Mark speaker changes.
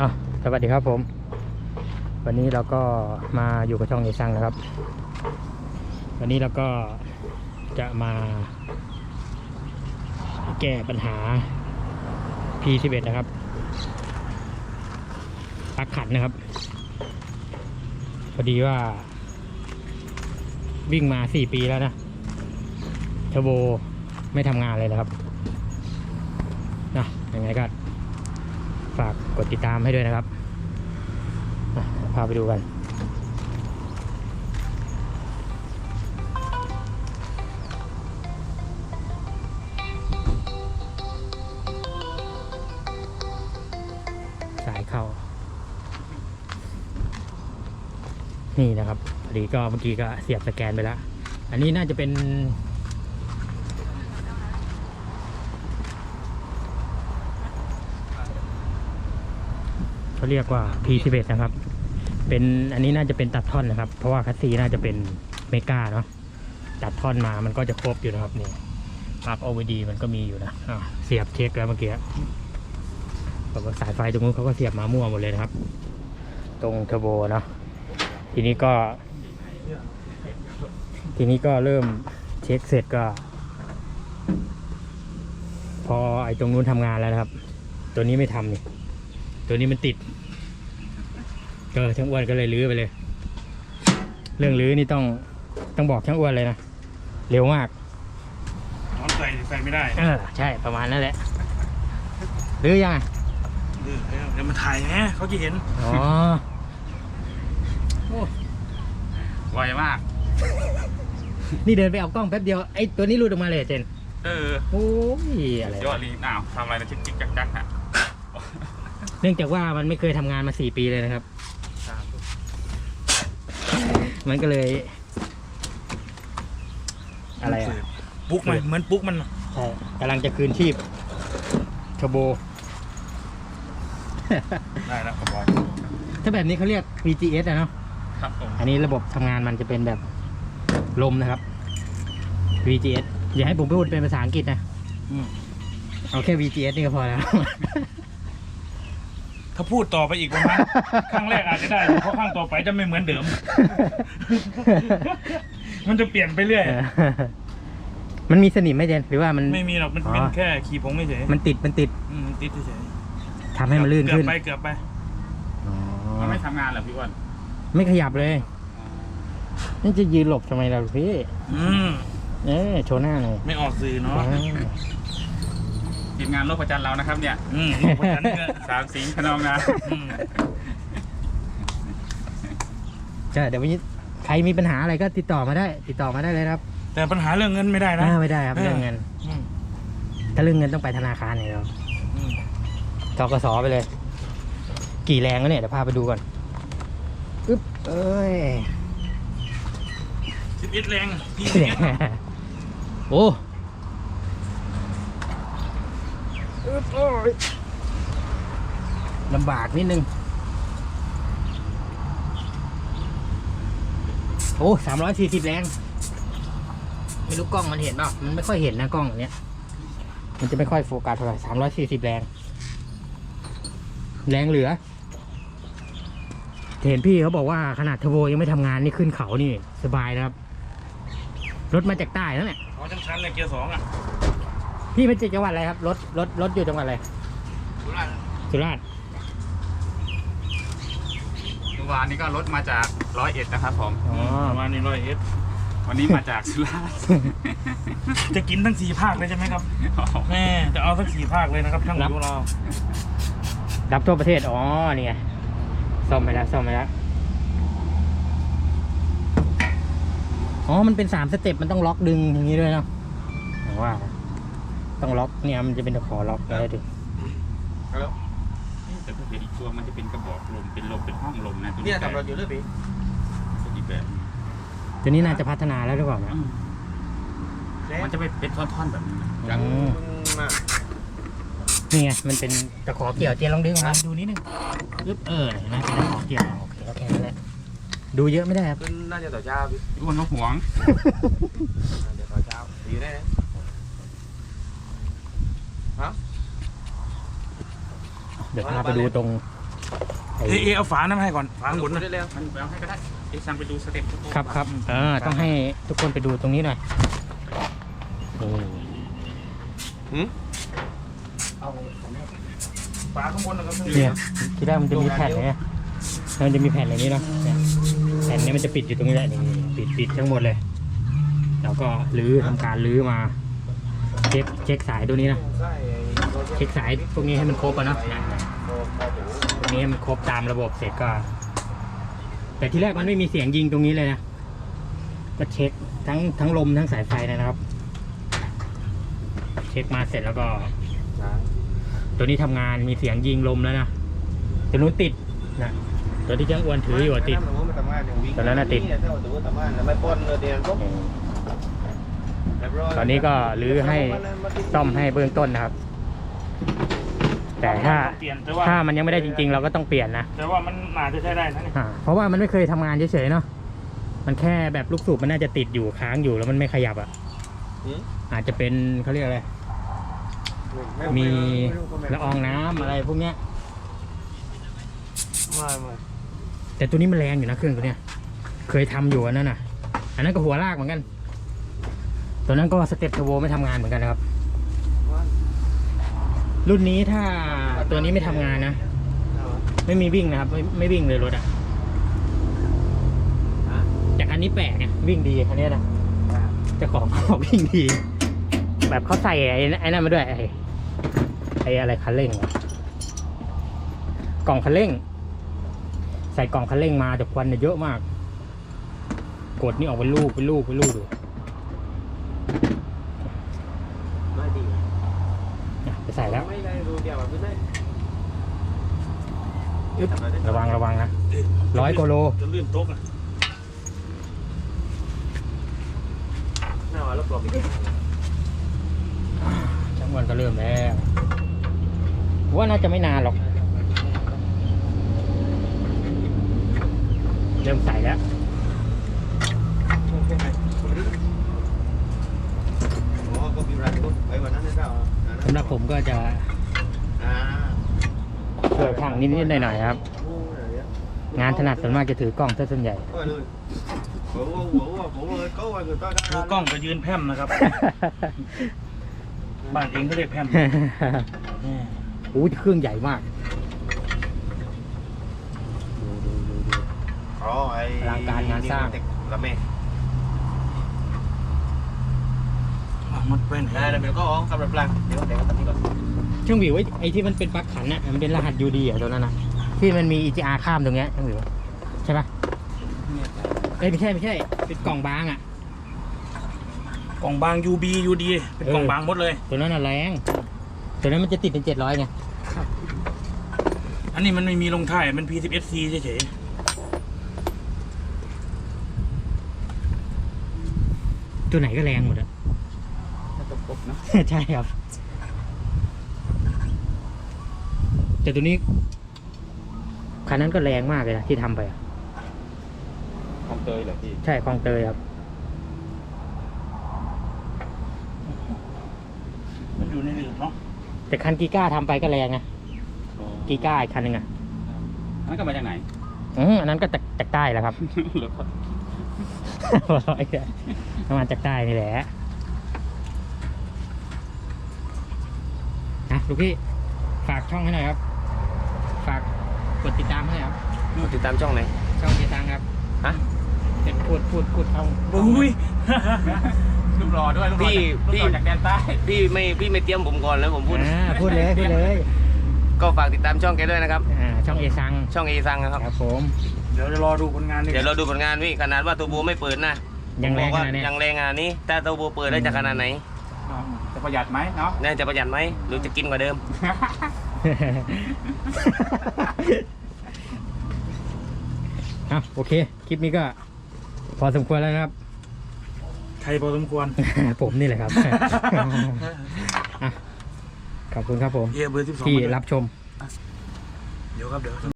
Speaker 1: อะสวัสดีครับผม วันนี้เราก็มาอยู่กับช่องเอซังนะครับ วันนี้เราก็จะมาแก้ปัญหา P11 นะครับปลักขัดนะครับ พอดีว่า วิ่งมาสี่ปีแล้วนะเทอร์โบไม่ทำงานเลยนะครับนะยังไงก็ กดติดตามให้ด้วยนะครับพาไปดูกันสายเข้า นี่นะครับพอดีก็เมื่อกี้ก็เสียบสแกนไปแล้ว อันนี้น่าจะเป็น เขาเรียกว่า P11 นะครับ เป็นอันนี้น่าจะเป็นตัดท่อนนะครับ เพราะว่าคัสซีน่าจะเป็นเมกาเนาะตัดท่อนมามันก็จะครบอยู่นะครับนี่ปลั๊ก OVD มันก็มีอยู่นะะเสียบเช็คแล้วเมื่อกี้แล้วก็สายไฟตรงนู้นเขาก็เสียบมามั่วหมดเลยนะครับ ตรงเทอร์โบเนาะทีนี้ก็ ทีนี้ก็เริ่มเช็คเสร็จก็ พอไอ้ตรงนู้นทำงานแล้วนะครับ ตัวนี้ไม่ทำนี่ ตัวนี้มันติด ก็ช่างอ้วนก็เลยลื้อไปเลย เรื่องลื้อนี่ต้องต้องบอกช่างอ้วนเลยนะ เร็วมาก
Speaker 2: มันใส่ใส่ไม่ได้
Speaker 1: เออใช่ประมาณนั้นแหละลื้อยังไง
Speaker 2: เออเดี๋ยวมันถ่ายไงเขาจะเห็น
Speaker 1: อ๋อ
Speaker 2: ไวมาก
Speaker 1: นี่เดินไปเอากล้องแป๊บเดียวไอ้ตัวนี้หลุดออกมาเลยเจน
Speaker 2: เออ
Speaker 1: โอ้ยอะไร
Speaker 2: ยอดลีน่าวทำอะไรนะชิกจิกจักจักฮะ
Speaker 1: เนื่องจากว่ามันไม่เคยทำงานมาสี่ปีเลยนะครับมันก็เลย อะไรอะ
Speaker 2: ปุ๊กมันเหมือนปุ๊กมัน
Speaker 1: ใช่กำลังจะคืนชีพเทอร์โบ
Speaker 2: ได้แล้วกระบอก
Speaker 1: ถ้าแบบนี้เขาเรียก VGS อะเนาะ
Speaker 2: ครับผม
Speaker 1: อันนี้ระบบทำงานมันจะเป็นแบบลมนะครับ VGS อย่าให้ผมพูดเป็นภาษาอังกฤษนะ
Speaker 2: อืม
Speaker 1: เอาแค่ VGS นี่ก็พอแล้ว
Speaker 2: ถ้าพูดต่อไปอีกประมาณครั้งแรกอาจจะได้เพราะครั้งต่อไปจะไม่เหมือนเดิม มันจะเปลี่ยนไปเรื่อย
Speaker 1: มันมีสนิมไหมเจนหรือว่ามัน
Speaker 2: ไม่มีหรอกมันเป็น
Speaker 1: อ๋อ
Speaker 2: แค่ขีผงเฉย
Speaker 1: มันติดมันติด
Speaker 2: อืมติดเฉย
Speaker 1: ทำให้มันลื่น
Speaker 2: เกือ
Speaker 1: ขึ้
Speaker 2: บ
Speaker 1: น
Speaker 2: ไปเกือบไป
Speaker 1: อ๋อ
Speaker 3: มันไม่ทำงานเหรอพี่อ้วน
Speaker 1: ไม่ขยับเลยนี่จะยืนหลบทำไมล่ะพี่
Speaker 2: อืม
Speaker 1: เอ๊โชว์หน้าหน่อย
Speaker 2: ไม่ออกสื่อเนาะ
Speaker 3: ทีมงานโลกประจันเรานะครับ เนี่ย
Speaker 2: อืมเพราะฉะนั้นเนี่ย
Speaker 3: สามสิงห์ขนองนา
Speaker 2: อืม
Speaker 1: ใช่เดี๋ยววันนี้ใครมีปัญหาอะไรก็ติดต่อมาได้ ติดต่อมาได้เลยนะครับ
Speaker 2: แต่ปัญหาเรื่องเงินไม่ได้นะ
Speaker 1: อ่าไม่ได้ครับ
Speaker 2: เออ
Speaker 1: เรื่องเงิน
Speaker 2: อืม
Speaker 1: ถ้าเรื่องเงินต้องไปธนาคารอย่างเดียว
Speaker 2: อืม
Speaker 1: ทกสไปเลย กี่แรงแล้วเนี่ยเดี๋ยวพาไปดูก่อนอึ๊บเอ้ย
Speaker 2: สิบเอ็ดแรงพี่
Speaker 1: โอ้อึ๊บโอ้ย ลำบากนิดนึง โอ้สามร้อยสี่สิบแรง ไม่รู้กล้องมันเห็นเปล่ามันไม่ค่อยเห็นนะกล้องอันเนี้ย มันจะไม่ค่อยโฟกัสเท่าไหร่สามร้อยสี่สิบแรง แรงเหลือ เห็นพี่เขาบอกว่าขนาดเทโบยังไม่ทำงานนี่ขึ้นเขานี่ สบายนะครับ รถมาจากใต้แล้วเนี่ย
Speaker 2: อ๋อชั้นเลยเกียร์สองอะ
Speaker 1: พี่มาจากจังหวัดอะไรครับ รถ รถ รถอยู่จังหวัดอะไร สุราษฎร์
Speaker 3: เมื่อวานนี้ก็รถมาจากร้อยเอ็ดนะครับผม
Speaker 1: อ๋อ
Speaker 2: ประมาณนี้ร้อยเอส
Speaker 3: วันนี้มาจากสุราษฎร์
Speaker 2: จะกินทั้งสี่ภาคเลยใช่ไหมครับแม่จะเอาทั้งสี่ภาคเลยนะครับช่างผิวเรา
Speaker 1: รับทั่วประเทศ อ๋อ นี่ไงซ่อมไปแล้วซ่อมไปแล้ว อ๋อ มันเป็นสามสเต็ป มันต้องล็อกดึงอย่างนี้ด้วยเนาะผมว่า ต้องล็อกเนี่ยมันจะเป็นตะขอล็อกอะไรดิ
Speaker 3: แล้วแต่ถ้าเห็นอีกตัวมันจะเป็นกระบอกลมเป็นลมเป็นห้องลมนะตัว
Speaker 4: เนี่ย
Speaker 3: แต่
Speaker 4: ทำรถอยู่เรื่อยปี
Speaker 3: อีกแบบ
Speaker 1: ตัวนี้น่าจะพัฒนาแล้วหรือเปล่าเนี่ย
Speaker 3: อืมมันจะไปเป็นท่อนๆแบบนี้นะ
Speaker 4: ยัง
Speaker 1: อืม
Speaker 4: มึงมา
Speaker 1: นี่ไงมันเป็นตะขอเกี่ยวเจียนลองดึงออกมาดูนิดนึงปึ๊บเออเห็นไหมเป็นตะขอเกี่ยวโอเคโอเคนั่นแหละดูเยอะไม่ได้ครับ
Speaker 4: ขึ้นน่าจะต่อเช้าพี่
Speaker 3: พี่อ้วนก็หวง
Speaker 4: น่าจะต่อเช้าดีได้นะ
Speaker 1: เดี๋ยวพาไปดูตรงไอ้
Speaker 2: เอะเอะเอาฝานั้นมาให้ก่อนฝาข้างบนนะ
Speaker 4: ได้แล้ว
Speaker 3: มันเอาให้ก็ได้เอ๊ะสั่งไปดูสเต็ป
Speaker 1: ครับครับเออต้องให้ทุกคนไปดูตรงนี้หน่อยนี่
Speaker 4: หืม
Speaker 2: ฝาข้างบนนะครับ
Speaker 1: เนี่ยที่แรกมันจะมีแผ่นเนี่ยมันจะมีแผ่นอย่างนี้เนาะเนี่ยแผ่นนี้มันจะปิดอยู่ตรงนี้แหละนี่ปิดปิดทั้งหมดเลย แล้วก็รื้อทำการรื้อมา เช็คเช็คสายตัวนี้นะ
Speaker 4: ใช่
Speaker 1: เช็คสายพวกนี้ให้มันครบอะเนาะนี่ยตรงนี้ให้มันครบตามระบบเสร็จก็ แต่ที่แรกมันไม่มีเสียงยิงตรงนี้เลยนะก็เช็คทั้งทั้งลมทั้งสายไฟนะครับ เช็คมาเสร็จแล้วก็ ตัวนี้ทำงานมีเสียงยิงลมแล้วนะตัวนู้นติดนะตัวที่เจ้าอ้วนถืออยู่ติดตอนนั้นน่ะติด
Speaker 4: ไม่ป้นเลยเดียนปุ๊บ
Speaker 1: ตอนนี้ก็รื้อให้ซ่อมให้เบื้องต้นนะครับ แต่ถ้า
Speaker 2: เปลี่ยนแต่ว่า
Speaker 1: ถ้ามันยังไม่ได้จริงๆ เราก็ต้องเปลี่ยนนะ
Speaker 2: แต่ว่ามันน่าจะใช้ได้นะเนี่ย
Speaker 1: อ่าเพราะว่ามันไม่เคยทำงานเฉยๆเนาะมันแค่แบบลูกสูบมันน่าจะติดอยู่ค้างอยู่แล้วมันไม่ขยับอะอาจจะเป็นเขาเรียกอะไร มีละอองน้ำอะไรพวกเนี้ย
Speaker 4: ไม่ไม่
Speaker 1: แต่ตัวนี้มันแรงอยู่นะเครื่องตัวเนี้ย เคยทำอยู่อันนั้นน่ะ อันนั้นก็หัวลากเหมือนกัน ตัวนั้นก็สเต็ปเทอร์โบไม่ทำงานเหมือนกันนะครับ รุ่นนี้ถ้าตัวนี้ไม่ทำงานนะ ไม่มีวิ่งนะครับ ไม่ไม่วิ่งเลยรถอะจากคันนี้แปลกไงวิ่งดีคันนี้นะเจ้าของบอกวิ่งดี แบบเขาใส่ไอ้ไอ้นั่นมาด้วยไอ้ไอ้อะไรคันเร่งวะกล่องคันเร่ง ใส่กล่องคันเร่งมาแต่ควันเนี่ยเยอะมาก กดนี่ออกเป็นลูกเป็นลูกเป็นลูกดู
Speaker 4: ไม่ดี
Speaker 1: อะไปใส่แล้ว
Speaker 4: ไม่ได้ดูเดียวแบบนี้
Speaker 1: อึ๊บระวังระวังนะร้อยกว่าโล
Speaker 2: จะลื่นโต๊ะอะ
Speaker 4: น่าว่าลบหลบอีก
Speaker 1: ช่างวันก็เริ่มแล้วว่าน่าจะไม่นานหรอก เริ่มใส่แล้ว
Speaker 4: อ๋อก็มีรันปุ๊บไปวันนั้นได้เปล่า
Speaker 1: สำหรับผมก็จะ
Speaker 4: อ่า
Speaker 1: ช่วยข้างนิดๆหน่อยๆครับ
Speaker 4: โอ้ยเนี่ย
Speaker 1: งานถนัดส่วนมากจะถือกล้องซะส่วนใหญ่
Speaker 4: ก็เลยหัวหัวหัวผมเลยก็ว่าคือต้อน
Speaker 2: มือกล้องก็ยืนแพร่มนะครับ บ้านเองก็เรียกแพร่มอืม
Speaker 1: โอ้ยเครื่องใหญ่มาก
Speaker 4: อ๋อไอ้
Speaker 1: อลังการงานสร้าง
Speaker 4: ละแม่
Speaker 2: อะมัดไปไหน
Speaker 4: ได้แล้วเดี๋ยวก็อ๋อกำลังปลังเดี๋ยวเดี๋ยวก็ตัดที่ก่อน
Speaker 1: ช่างวิวไอ้ไอ้ที่มันเป็นปลั๊กขันน่ะมันเป็นรหัส UD อะตัวนั้นนะที่มันมี EGR ข้ามตรงเนี้ยช่างวิวใช่ปะเอ้ยไม่ใช่ไม่ใช่เป็นกล่องบางอะ
Speaker 2: กล่องบาง UB UD เป็นกล่องบางหมดเลย
Speaker 1: ตัวนั้นน่ะแรงตัวนั้นมันจะติดเป็นเจ็ดร้อยไง
Speaker 2: อันนี้มันไม่มีลงท้ายมัน P11C เฉย
Speaker 1: ตัวไหนก็แรงหมดอะ
Speaker 3: ถ้าตกกบเนาะ
Speaker 1: ใช่ครับ แต่ตัวนี้คันนั้นก็แรงมากเลยนะที่ทำไปอะ
Speaker 3: ของเตยเหรอพี่
Speaker 1: ใช่คลองเตยครับ
Speaker 2: ๆมันอยู่ในหลืบเนาะ
Speaker 1: แต่คันกีก้าทำไปก็แรงไงกีก้าอีกคันหนึ่งอะ
Speaker 3: อันนั้นก็มาจากไหน
Speaker 1: อืมอันนั้นก็จากจากใต้แหละครับ
Speaker 3: เหรอครับ
Speaker 1: ประมาณจากใต้นี่แหละนะลูกพี่ฝากช่องให้หน่อยครับ ฝากกดติดตามให้หน่อยครับ
Speaker 4: ติดตามช่องไหน
Speaker 1: ช่องติดตามครับ
Speaker 4: ฮะ
Speaker 1: เด็กพูดพูดพูดเข้า
Speaker 2: อุ้ย
Speaker 3: รูปรอด้วยรูปรอ
Speaker 4: พี่
Speaker 3: จากรูป
Speaker 4: พี่
Speaker 3: รอจากแดนใต้
Speaker 4: พี่ไม่พี่ไม่เตรียมผมก่อนแล้วผมพูด
Speaker 1: อ่าพูดเลยพูดเลย
Speaker 4: ก็ฝากติดตามช่องแกด้วยนะครับ
Speaker 1: อ่าช่องเอซัง
Speaker 4: ช่องเอซังนะครับ
Speaker 1: ครับผม
Speaker 2: เดี๋ยวจะรอดูผลงานดีก
Speaker 4: เดี๋ยว
Speaker 2: ว่า
Speaker 4: เราดูผลงานพี่ขนาดว่าตัวบูไม่เปิดนะ
Speaker 1: ยังแรง
Speaker 4: บ
Speaker 1: ข
Speaker 4: อกว่า
Speaker 1: นาดเนี้ย
Speaker 4: ยังแรงขนาดนี้ถ้าตัวบูเปิดได้จะขนาดไหน
Speaker 3: จะประหยัดไหมเนาะ
Speaker 4: น่าจะประหยัดไหมหรือจะกินกว่าเดิม
Speaker 1: อะโอเค คลิปนี้ก็พอสมควรแล้วนะครับ
Speaker 2: ใครพอสมควร
Speaker 1: ผมนี่แหละครับ อะขอบคุณครับผม
Speaker 2: เอเบอร์สิบสอง
Speaker 1: ที่รับชม
Speaker 2: เดี๋ยวครับเดี๋ยว